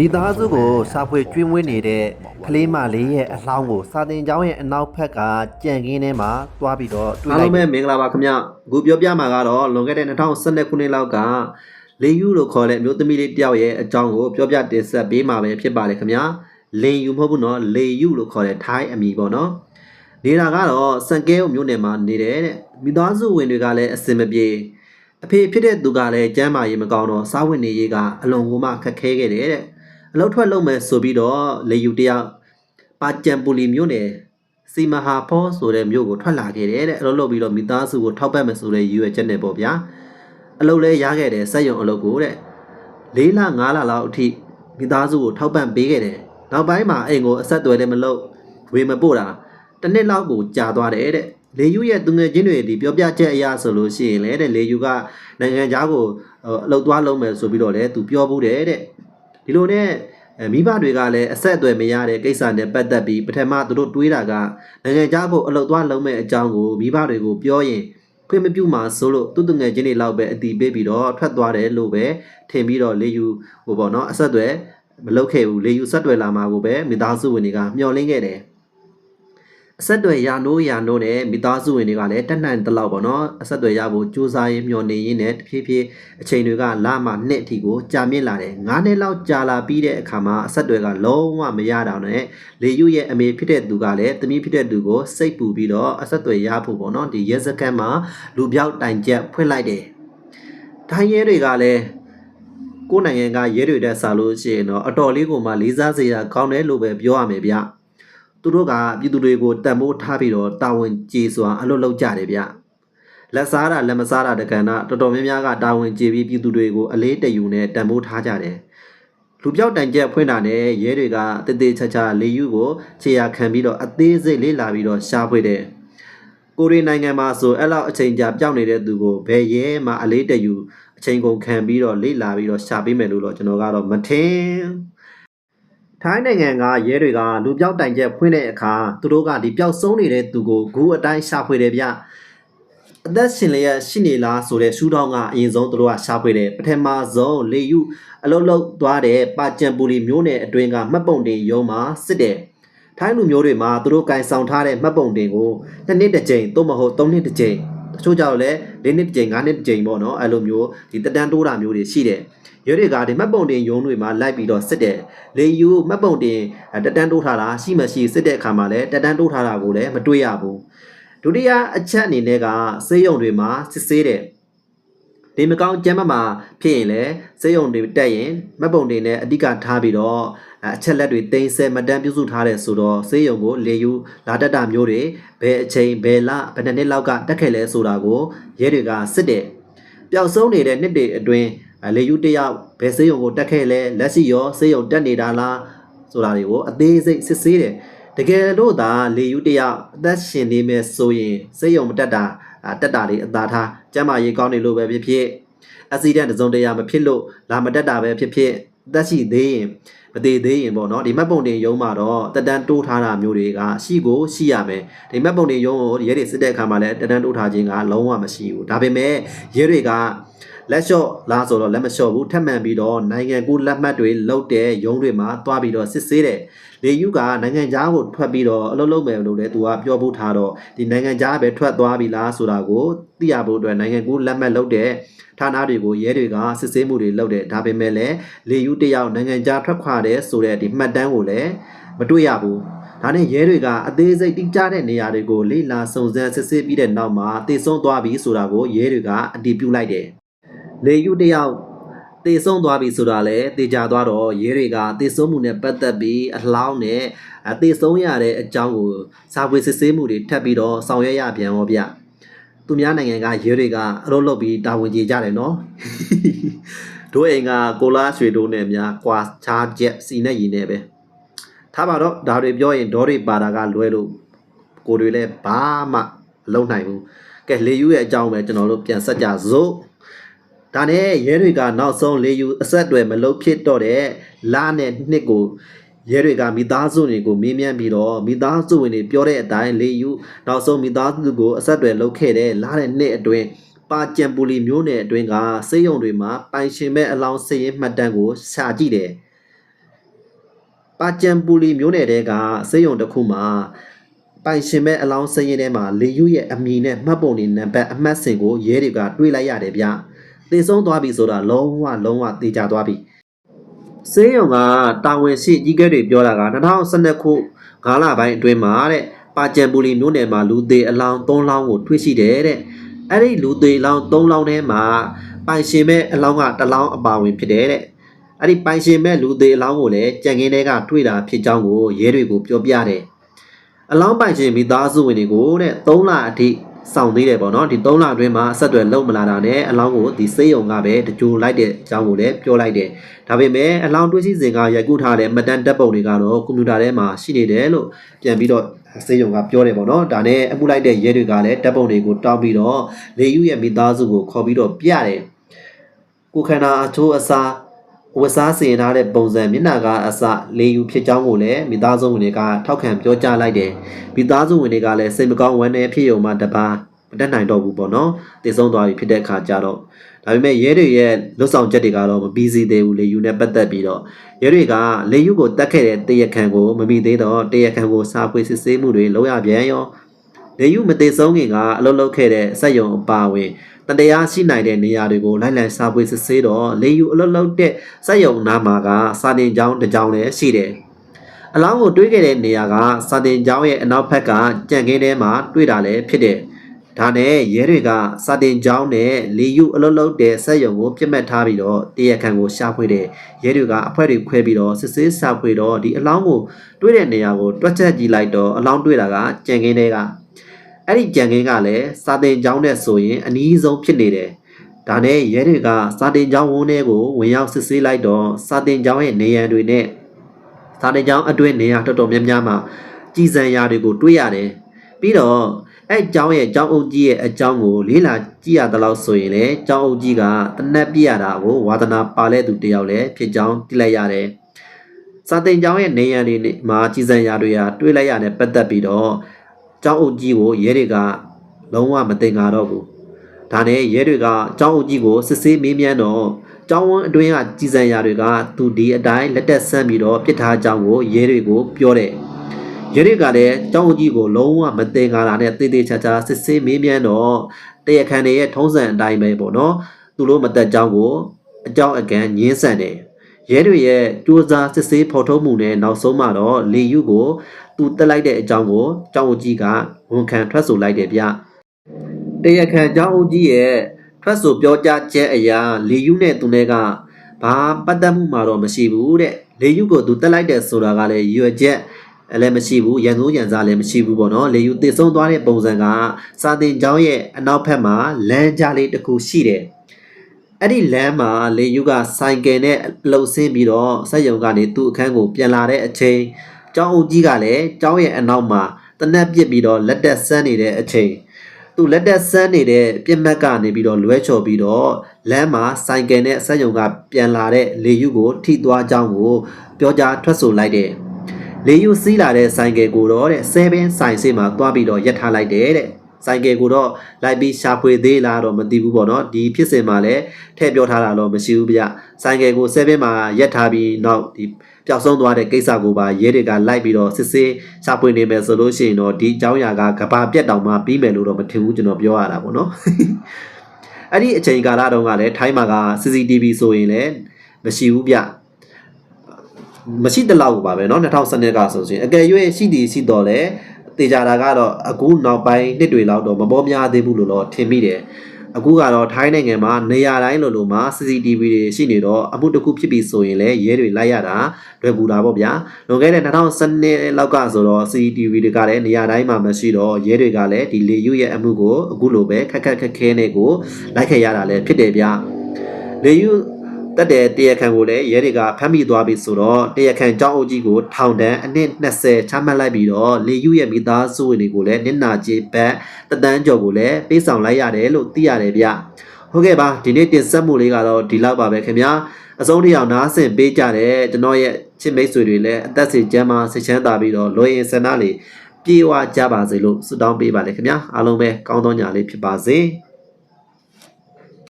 မိသားစုကိုစာဖွေကျွေးမွေးနေတဲ့ကလေးမလေးရဲ့အလောင်းကိုစာတင်ကျောင်းရဲ့အနောက်ဘက်ကကြံကင်းထဲမှာတွားပြီးတော့တွေ့အားလိုလုံးက်ပဲမင်္ဂလာပါခင်ဗျအခုပြောပြမှာကတော့လွန်ခဲ့တဲ့2012ခုနှစ်လောက်ကလေယူလို့ခေါ်တဲ့အမျိုးသမီးလေးတယောက်ရဲ့အကြောင်းကိုပြောပြတင်ဆက်ပေးမှာပဲဖြစ်ပါတယ်ခင်ဗျလင်ယူမဟုတ်ဘူးနော်လေယူလို့ခေါ်တဲ့ထိုင်းအမည်ပေါ့နော်နေတာကတော့စံကဲအမျိုးနယ်မှာနေတယ်တဲ့မိသားစုဝင်တွေကလည်းအစင်မပြေအဖေဖြစ်တဲ့သူကလည်းကျမ်းမာရေးမကောင်းတော့စားဝင်နေရေးကအလွန်ကိုမှခက်ခဲခဲ့တယ်တဲ့ အလောက်ထွက်လုံးမယ်ဆိုပြီးတော့လေယူတယောက်ပါကြံပူလီမျိုးနယ်စီမဟာဖောဆိုတဲ့မြို့ကိုထွက်လာခဲ့တယ်တဲ့အလုပ်လုပ်ပြီးတော့မိသားစုကိုထောက်ပံ့မယ်ဆိုတဲ့ရည်ရွယ်ချက်နဲ့ပေါ့ဗျာအလုပ်လဲရခဲ့တယ်စက်ရုံအလုပ်ကိုတဲ့၄လ၅လလောက်အထိမိသားစုကိုထောက်ပံ့ပေးခဲ့တယ်နောက်ပိုင်းမှာအိမ်ကိုအဆက်အသွယ်လည်းမလုပ်ဝေမပို့တာတစ်နှစ်လောက်ကိုကြာသွားတယ်တဲ့လေယူရဲ့သူငယ်ချင်းတွေဒီပြောပြချက်အရာဆိုလို့ရှိရင်လေတဲ့လေယူကနိုင်ငံခြားကိုအလုပ်သွားလုပ်မယ်ဆိုပြီးတော့လေသူပြောဘူးတယ်တဲ့ ဒီလိုနဲ့အဲမိဘတွေကလည်းအဆက်အသွယ်မရတဲ့ကိစ္စနဲ့ပတ်သက်ပြီးပထမသူတို့တွေးတာကနိုင်ငံခြားကိုအလုပ်သွားလုပ်မဲ့အကြောင်းကိုမိဘတွေကိုပြောရင်ခွင့်မပြုမှာဆိုလို့သူ့တငယ်ချင်းတွေလောက်ပဲအတီးပေးပြီးတော့ထွက်သွားတယ်လို့ပဲထင်ပြီးတော့လေယူဟိုပေါ့နော်အဆက်အသွယ်မလုပ်ခဲ့ဘူးလေယူဆက်သွယ်လာမှာကိုပဲမိသားစုဝင်တွေကမျှော်လင့်ခဲ့တယ် အဆက်အသွယ်ရနိုးရနိုးနဲ့မိသားစုဝင်တွေကလည်းတက်နိုင်တလောက်ပေါ့နော်အဆက်အသွယ်ရဖို့ကြိုးစားရင်းမျှော်နေရင်းနဲ့တဖြည်းဖြည်းအချိန်တွေကလာမှနှစ်အထိကိုကြာမြင့်လာတယ်9နှစ်လောက်ကြာလာပြီးတဲ့အခါမှာအဆက်အသွယ်ကလုံးဝမရတော့နဲ့လေယူရဲ့အမေဖြစ်တဲ့သူကလည်းတမီးဖြစ်တဲ့သူကိုစိတ်ပူပြီးတော့အဆက်အသွယ်ရဖို့ပေါ့နော်ဒီရဲစခန်းမှာလူပြောက်တိုင်ကျက်ဖွင့်လိုက်တယ်ဒိုင်းရဲတွေကလည်းကိုယ်နိုင်ငံကရဲတွေတက်စားလို့ရှိရင်တော့အတော်လေးကိုမှလေးစားစရာကောင်းတယ်လို့ပဲပြောရမယ်ဗျ သူတို့ကပြည်သူတွေကိုတန်ဖိုးထားပြီးတော့တာဝန်ကျေစွာအလုပ်လုပ်ကြတယ်ဗျလက်စားတာလက်မစားတာတကန်တာတော်တော်များများကတာဝန်ကျေပြီးပြည်သူတွေကိုအလေးတယူနဲ့တန်ဖိုးထားကြတယ်လူပြောက်တိုင်ကျက်ဖွင့်တာနဲ့ရဲတွေကတည်တည်ချာချာလေယူကိုခြေရာခံပြီးတော့အသေးစိတ်လေးလာပြီးတော့ရှာဖွေတယ်ကိုရီနိုင်ငံမှာဆိုအဲ့လောက်အချိန်ကြာပြောင်းနေတဲ့သူကိုဘယ်ရဲမှအလေးတယူအချိန်ကုန်ခံပြီးတော့လေ့လာပြီးတော့ရှာပေးမယ်လို့တော့ကျွန်တော်ကတော့မထင် ထိုင်းနိုင်ငံကရဲတွေကလူပြောက်တိုင်ကျက်ဖွင့်တဲ့အခါသူတို့ကဒီပျောက်ဆုံးနေတဲ့သူကိုဂူအတိုင်းရှာဖွေတယ်ဗျအသက်ရှင်လျက်ရှိနေလားဆိုတဲ့ရှူထောင်းကအရင်ဆုံးသူတို့ကရှာဖွေတယ်ပထမဆုံးလေယူအလုံးလုံးသွားတဲ့ပါကြံပူလီမျိုးနယ်အတွင်းကမှတ်ပုံတင်ရုံးမှာစစ်တယ်ထိုင်းလူမျိုးတွေမှာသူတို့ကင်ဆောင်ထားတဲ့မှတ်ပုံတင်ကိုနှစ်နှစ်တစ်ကြိမ်သို့မဟုတ်သုံးနှစ်တစ်ကြိမ် တချို့ကြောင့်လည်း၄နှစ်တစ်ကြိမ်၅နှစ်တစ်ကြိမ်ပေါ့နော်အဲ့လိုမျိုးဒီတက်တန်းတိုးတာမျိုးတွေရှိတယ်ရဲတွေကဒီမှတ်ပုံတင်ရုံးတွေမှာလိုက်ပြီးတော့စစ်တယ်လေယူမှတ်ပုံတင်အဲတက်တန်းတိုးထားတာရှိမရှိစစ်တဲ့အခါမှာလည်းတက်တန်းတိုးထားတာကိုလည်းမတွေ့ရဘူးဒုတိယအချက်အနေနဲ့ကစေးရုံတွေမှာစစ်ဆေးတယ်ဒီမကောင်းကျမ်းမမှာဖြစ်ရင်လည်းစေးရုံတွေတက်ရင်မှတ်ပုံတင်နဲ့အဓိကထားပြီးတော့ အဲအချက်လက်တွေတင်ဆက်မတန်းပြုစုထားတဲ့ဆိုတော့စေးရုံကိုလေယူလာတက်တာမျိုးတွေဘယ်အချိန်ဘယ်လဘယ်နှစ်နှစ်လောက်ကတက်ခဲ့လဲဆိုတာကိုရဲတွေကစစ်တယ်ပျောက်ဆုံးနေတဲ့နှစ်တွေအတွင်းအဲလေယူတယောက်ဘယ်စေးရုံကိုတက်ခဲ့လဲလက်ရှိရောစေးရုံတက်နေတာလားဆိုတာတွေကိုအသေးစိတ်စစ်ဆေးတယ်တကယ်လို့သာလေယူတယောက်အသက်ရှင်နေမယ်ဆိုရင်စေးရုံမတက်တာအာတက်တာလေးအသာထားကျမ်းမာရေးကောင်းနေလို့ပဲဖြစ်ဖြစ်အက်ဆီဒန့်တစ်စုံတစ်ရာမဖြစ်လို့လာမတက်တာပဲဖြစ်ဖြစ် အသက်ရှိသေးရင်မသေးသေးရင်ပေါ့နော်ဒီမှတ်ပုံတင်ရုံးမှာတော့တက်တန်းတိုးထားတာမျိုးတွေကရှိကိုရှိရမယ်ဒီမှတ်ပုံတင်ရုံးကိုရဲတွေစစ်တဲ့အခါမှာလည်းတက်တန်းတိုးထားခြင်းကလုံးဝမရှိဘူးဒါပေမဲ့ရဲတွေက လက်လျှော့လားဆိုတော့လက်မလျှော့ဘူးထပ်မံပြီးတော့နိုင်ငံကူးလက်မှတ်တွေလုတ်တဲ့ရုံးတွေမှာတွားပြီးတော့စစ်ဆေးတယ်လေယူကနိုင်ငံခြားကိုထွက်ပြီးတော့အလုပ်လုပ်မယ်လို့လည်းသူကပြောဖို့ထားတော့ဒီနိုင်ငံခြားပဲထွက်သွားပြီလားဆိုတာကိုသိရဖို့အတွက်နိုင်ငံကူးလက်မှတ်လုတ်တဲ့ဌာနတွေကိုရဲတွေကစစ်ဆေးမှုတွေလုပ်တယ်ဒါပေမဲ့လည်းလေယူတယောက်နိုင်ငံခြားထွက်ခွာတယ်ဆိုတဲ့ဒီမှတ်တမ်းကိုလည်းမတွေ့ရဘူးဒါနဲ့ရဲတွေကအသေးစိတ်တိကျတဲ့နေရာတွေကိုလေ့လာစုံစမ်းစစ်ဆေးပြီးတဲ့နောက်မှာတည်ဆုံးသွားပြီဆိုတာကိုရဲတွေကအတည်ပြုလိုက်တယ် လေယူတယောက်တည်ဆုံးသွားပြီဆိုတာလည်းတေချာသွားတော့ရဲတွေကတည်ဆုံးမှုနဲ့ပတ်သက်ပြီးအလောင်းနဲ့အတည်ဆုံးရတဲ့အကြောင်းကိုစာပွေစစ်ဆေးမှုတွေထပ်ပြီးတော့ဆောင်ရွက်ရပြန်ရောဗျသူများနိုင်ငံကရဲတွေကအလုပ်လုပ်ပြီးတာဝန်ကျေကြတယ်နော်တို့အိမ်ကကိုလာရွှေတို့နဲ့များကွာချားချက်စီနဲ့ရည်နဲ့ပဲထားပါတော့ဒါတွေပြောရင်ဒေါ်တွေပါတာကလွဲလို့ကိုတွေလည်းဘာမှမလုပ်နိုင်ဘူးကဲလေယူရဲ့အကြောင်းပဲကျွန်တော်တို့ပြန်ဆက်ကြစို့ ဒါနဲ့ရဲတွေကနောက်ဆုံးလေယူအဆက်အသွယ်မလုပ်ဖြစ်တော့တဲ့လာနဲ့နှစ်ကိုရဲတွေကမိသားစုတွေကိုမေးမြန်းပြီးတော့မိသားစုဝင်တွေပြောတဲ့အတိုင်းလေယူနောက်ဆုံးမိသားစုကိုအဆက်အသွယ်လုပ်ခဲ့တဲ့လာတဲ့နှစ်အတွင်းပါကြံပူလီမျိုးနယ်အတွင်းကစေယုံတွေမှာပိုင်ရှင်မဲ့အလောင်းစည်ရင်မှတ်တမ်းကိုရှာကြည့်တယ်ပါကြံပူလီမျိုးနယ်တဲကစေယုံတစ်ခုမှာပိုင်ရှင်မဲ့အလောင်းစရင်ထဲမှာလေယူရဲ့အမည်နဲ့မှတ်ပုံနေနံပါတ်အမှတ်စဉ်ကိုရဲတွေကတွေးလိုက်ရတယ်ဗျ။ သေဆုံးသွားပြီဆိုတာလုံးဝလုံးဝသေချာသွားပြီ။စေယုံကတာဝန်ရှိကြီးကဲတွေပြောတာက2012ခု9လပိုင်းအတွင်းမှာတဲ့ပါကြံပူလီမျိုးနယ်မှာလူသေးအလောင်း3လောင်းကိုတွေ့ရှိတယ်တဲ့။အဲ့ဒီလူသေးလောင်း3လောင်းထဲမှာပိုင်ရှင်မဲ့အလောင်းကတစ်လောင်းအပါဝင်ဖြစ်တယ်တဲ့။အဲ့ဒီပိုင်ရှင်မဲ့လူသေးအလောင်းကိုလည်းကြံကင်းတွေကတွေ့တာဖြစ်ကြောင်းကိုရဲတွေကိုပြောပြတယ်။အလောင်းပိုင်ရှင်မိသားစုဝင်တွေကိုတဲ့3လအထိ စောင့်သေးတယ်ပေါ့နော်ဒီ3လအတွင်းမှာအဆက်အသွယ်လုံးမလာတာနဲ့အလောင်းကိုဒီစေးရုံကပဲတကြိုလိုက်တဲ့အကြောင်းကိုလည်းပြောလိုက်တယ်။ဒါပေမဲ့အလောင်းတွေ့ရှိစဉ်ကရိုက်ကူးထားတဲ့မှတ်တမ်းဓာတ်ပုံတွေကတော့ကွန်ပျူတာထဲမှာရှိနေတယ်လို့ပြန်ပြီးတော့စေးရုံကပြောတယ်ပေါ့နော်။ဒါနဲ့အမှုလိုက်တဲ့ရဲတွေကလည်းဓာတ်ပုံတွေကိုတောင်းပြီးတော့လေယူရဲ့မိသားစုကိုခေါ်ပြီးတော့ပြတယ်။ကိုခန္ဓာအချိုးအစား ဝတ်စားစင်ထားတဲ့ပုံစံမျက်နှာကအစလေယူဖြစ်ကြောင်းကိုလည်းမိသားစုဝင်တွေကထောက်ခံပြောကြားလိုက်တယ်မိသားစုဝင်တွေကလည်းစိတ်မကောင်းဝမ်းနည်းဖြစ်ရုံမှတပါမတက်နိုင်တော့ဘူးပေါ့နော်တည်ဆုံးသွားပြီဖြစ်တဲ့အခါကျတော့ဒါပေမဲ့ရဲတွေရဲ့လွတ်ဆောင်ချက်တွေကတော့မပြီးစီသေးဘူးလေယူနဲ့ပတ်သက်ပြီးတော့ရဲတွေကလေယူကိုတတ်ခဲ့တဲ့တရခန်ကိုမမိသေးတော့တရခန်ကိုစာပွေစစ်ဆေးမှုတွေလုပ်ရပြန်ရောလေယူမသေးဆုံးခင်ကအလုပ်လုပ်ခဲ့တဲ့စက်ယုံအပါအဝင် တတရားရှိနိုင်တဲ့နေရာတွေကိုလိုက်လံစာပွေစစ်ဆေးတော့လေယူအလုပ်လုပ်တဲ့စက်ယုံနာမှာကစာတင်ကျောင်းတစ်ကျောင်းလည်းရှိတယ်။အလောင်းကိုတွေးခဲ့တဲ့နေရာကစာတင်ကျောင်းရဲ့အနောက်ဘက်ကကြံခင်းထဲမှာတွေ့တာလည်းဖြစ်တယ်။ဒါနဲ့ရဲတွေကစာတင်ကျောင်းနဲ့လေယူအလုပ်လုပ်တဲ့စက်ယုံကိုပြစ်မှတ်ထားပြီးတော့တရခန်ကိုရှာဖွေတယ်။ရဲတွေကအဖွဲ့တွေခွဲပြီးတော့စစ်ဆေးရှာဖွေတော့ဒီအလောင်းကိုတွေးတဲ့နေရာကိုတွက်ချက်ကြည့်လိုက်တော့အလောင်းတွေ့တာကကြံခင်းထဲက အဲ့ဒီကြံကင်းကလည်းစာတင်ကျောင်းနဲ့ဆိုရင်အနည်းဆုံးဖြစ်နေတယ်။ဒါနဲ့ရဲတွေကစာတင်ကျောင်းဝန်းထဲကိုဝင်ရောက်စစ်ဆေးလိုက်တော့စာတင်ကျောင်းရဲ့နေရန်တွေနဲ့စာတင်ကျောင်းအတွင်းနေရာတော်တော်များများမှာကြည်စံရာတွေကိုတွေ့ရတယ်။ပြီးတော့အဲ့ကျောင်းရဲ့ကျောင်းအုပ်ကြီးရဲ့အကြောင်းကိုလေးလာကြည့်ရသလောက်ဆိုရင်လေကျောင်းအုပ်ကြီးကတနက်ပြရတာကိုဝါသနာပါလဲသူတယောက်လည်းဖြစ်ကြောင်းသိလိုက်ရတယ်။စာတင်ကျောင်းရဲ့နေရန်တွေမှာကြည်စံရာတွေဟာတွေ့လိုက်ရတဲ့ပတ်သက်ပြီးတော့ ကျောင်းအုပ်ကြီးကိုရဲတွေကလုံးဝမတင်ကြတော့ဘူး။ဒါနဲ့ရဲတွေကကျောင်းအုပ်ကြီးကိုစစ်ဆေးမေးမြန်းတော့ကျောင်းဝန်းအတွင်းကကြည်စံရာတွေကသူဒီအတိုင်းလက်တက်ဆန်းပြီးတော့ပြစ်ထားကြောင်းကိုရဲတွေကိုပြောတယ်။ရဲတွေကလည်းကျောင်းအုပ်ကြီးကိုလုံးဝမတင်ကြတာနဲ့တေးသေးချာချာစစ်ဆေးမေးမြန်းတော့တရခန်တွေရဲ့ထုံးစံအတိုင်းပဲပေါ့နော်။သူတို့မတက်ကြောင်းကိုအကြောင်းအကန့်ညင်းဆန်တယ်။ ရဲတွေရဲ့စူးစမ်းစစ်ဆေးဖော်ထုတ်မှုနဲ့နောက်ဆုံးမှာတော့လေယူကိုသူတက်လိုက်တဲ့အကြောင်းကိုကျောင်းအုပ်ကြီးကဝန်ခံထွက်ဆိုလိုက်တယ်ဗျ။တရားခံကျောင်းအုပ်ကြီးရဲ့ထွက်ဆိုပြောကြားချက်အရာလေယူနဲ့သူနဲ့ကဘာပတ်သက်မှုမှတော့မရှိဘူးတဲ့။လေယူကိုသူတက်လိုက်တဲ့ဆိုတာကလည်းရွယ်ချက်အဲ့လည်းမရှိဘူးရန်စိုးရန်စားလည်းမရှိဘူးပေါ့နော်လေယူတည်ဆုံးသွားတဲ့ပုံစံကစာတင်ကျောင်းရဲ့အနောက်ဘက်မှာလမ်းကြားလေးတစ်ခုရှိတယ် အဲ့ဒီလမ်းမှာလေယူကဆိုင်ကယ်နဲ့လှုပ်ဆင်းပြီးတော့စက်ယုံကနေသူ့အခန်းကိုပြန်လာတဲ့အချိန်ကျောင်းအုပ်ကြီးကလည်းကျောင်းရဲ့အနောက်မှာတနက်ပစ်ပြီးတော့လက်တက်ဆန်းနေတဲ့အချိန်သူလက်တက်ဆန်းနေတဲ့ပြစ်မှတ်ကနေပြီးတော့လွဲချော်ပြီးတော့လမ်းမှာဆိုင်ကယ်နဲ့စက်ယုံကပြန်လာတဲ့လေယူကိုထိသွားကြောင်းကိုပြောကြားထွက်ဆိုလိုက်တယ်လေယူစီးလာတဲ့ဆိုင်ကယ်ကိုတော့တဲ့7ဆိုင်စေးမှာသွားပြီးတော့ရပ်ထားလိုက်တယ်တဲ့ ဆိုင်ကယ်ကိုတော့လိုက်ပြီးရှာဖွေသေးလားတော့မသိဘူးပေါ့နော်ဒီဖြစ်စဉ်မှာလည်းထည့်ပြောထားတာတော့မရှိဘူးဗျဆိုင်ကယ်ကို7မှာရပ်ထားပြီးနောက်ဒီပျောက်ဆုံးသွားတဲ့ကိစ္စကိုပါရဲတွေကလိုက်ပြီးတော့စစ်ဆေးရှာဖွေနေမယ်ဆိုလို့ရှိရင်တော့ဒီအကြောင်းအရာကကဘာပြက်တောင်မှပြီးမယ်လို့တော့မထင်ဘူးကျွန်တော်ပြောရတာပေါ့နော် အဲ့ဒီအချိန်ကာလတုန်းကလည်းထိုင်းမှာက CCTV ဆိုရင်လည်းမရှိဘူးဗျမရှိတလောက်ပါပဲเนาะ2012ကဆိုရင်အကယ်၍ရှိသည်ရှိတော့လေ တေချာတာကတော့အခုနောက်ပိုင်းနှစ်တွေလောက်တော့မပေါ်များသေးဘူးလို့တော့ထင်မိတယ်အခုကတော့ထိုင်းနိုင်ငံမှာနေရာတိုင်းလိုလိုမှာ CCTV တွေရှိနေတော့အမှုတစ်ခုဖြစ်ပြီဆိုရင်လည်းရဲတွေလိုက်ရတာလွယ်ကူတာပေါ့ဗျာလွန်ခဲ့တဲ့2012လောက်ကဆိုတော့ CCTV တွေကလည်းနေရာတိုင်းမှာမရှိတော့ရဲတွေကလည်းဒီလေယူရဲ့အမှုကိုအခုလိုပဲခက်ခက်ခက်ခဲနဲ့ကိုလိုက်ခဲ့ရတာလည်းဖြစ်တယ်ဗျလေယူ တက်တဲ့တရခန်ကိုလည်းရဲတွေကဖမ်းမိသွားပြီဆိုတော့တရခန်ကျောင်းအုပ်ကြီးကိုထောင်ဒဏ်အနည်း20ချမှတ်လိုက်ပြီးတော့လေယူရဲ့မိသားစုဝင်တွေကိုလည်းနစ်နာကြေးဘတ်တသန်းကျော်ကိုလည်းပေးဆောင်လိုက်ရတယ်လို့သိရတယ်ဗျဟုတ်ကဲ့ပါဒီနေ့တင်ဆက်မှုလေးကတော့ဒီလောက်ပါပဲခင်ဗျာအဆုံးတစ်ယောက်နားဆင်ပေးကြတယ်ကျွန်တော်ရဲ့ချစ်မိတ်ဆွေတွေလည်းအသက်စီကျမ်းမာစိတ်ချမ်းသာပြီးတော့လွယ်ရင်ဆန္ဒလေးပြေဝကြပါစေလို့ဆုတောင်းပေးပါလေခင်ဗျာအားလုံးပဲကောင်းသောညလေးဖြစ်ပါစေ။